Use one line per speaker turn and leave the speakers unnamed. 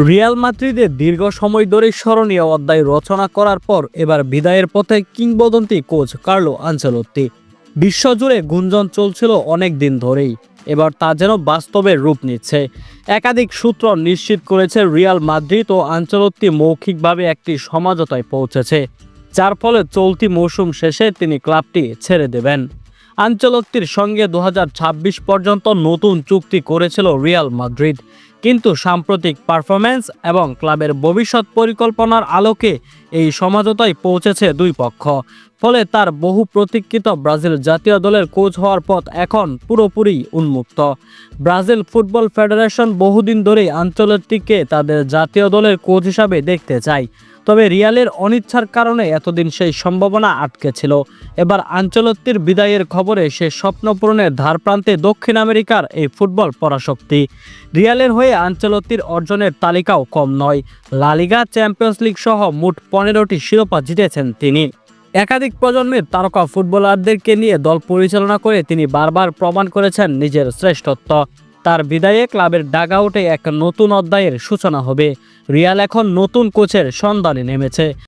Real মাদ্রিদের দীর্ঘ সময় ধরে স্মরণীয় অধ্যায় রচনা করার পর এবার বিদায়ের পথে কিংবদন্তি কোচ কার্লো আনচেলত্তি। বিশ্বজুড়ে গুঞ্জন চলছিল অনেক দিন ধরেই, এবার তা যেন বাস্তবে রূপ নিচ্ছে। একাধিক সূত্র নিশ্চিত করেছে রিয়াল মাদ্রিদ ও আঞ্চলত্তি মৌখিকভাবে একটি সমাজতায় পৌঁছেছে, যার ফলে চলতি মৌসুম শেষে তিনি ক্লাবটি ছেড়ে দেবেন। আঞ্চলত্তির সঙ্গে দু হাজার ছাব্বিশ পর্যন্ত নতুন চুক্তি করেছিল রিয়াল মাদ্রিদ। কিন্তু সাম্প্রতিক পারফরম্যান্স এবং ক্লাবের ভবিষ্যৎ পরিকল্পনার আলোকে এই সমাজতায় পৌঁছেছে দুই পক্ষ। ফলে তার বহু প্রতীক্ষিত ব্রাজিল জাতীয় দলের কোচ হওয়ার পথ এখন পুরোপুরি উন্মুক্ত। ব্রাজিল ফুটবল ফেডারেশন বহুদিন ধরেই আঞ্চলিকটিকে তাদের জাতীয় দলের কোচ হিসাবে দেখতে চায়। তবে রিয়ালের অনিচ্ছার কারণে এতদিন সেই সম্ভাবনা আটকে ছিল। এবার আঞ্চলত্তির বিদায়ের খবরে সে স্বপ্ন পূরণের ধার প্রান্তে দক্ষিণ আমেরিকার এই ফুটবল পরাশক্তি। রিয়ালের হয়ে আঞ্চলত্তির অর্জনের তালিকাও কম নয়। লালিগা চ্যাম্পিয়ন্স লিগ সহ মোট পনেরোটি শিরোপা জিতেছেন তিনি। একাধিক প্রজন্মের তারকা ফুটবলারদেরকে নিয়ে দল পরিচালনা করে তিনি বারবার প্রমাণ করেছেন নিজের শ্রেষ্ঠত্ব। তার বিদায়ে ক্লাবের ডাগাউটে এক নতুন অধ্যায়ের সূচনা হবে। রিয়াল এখন নতুন কোচের সন্ধানে নেমেছে।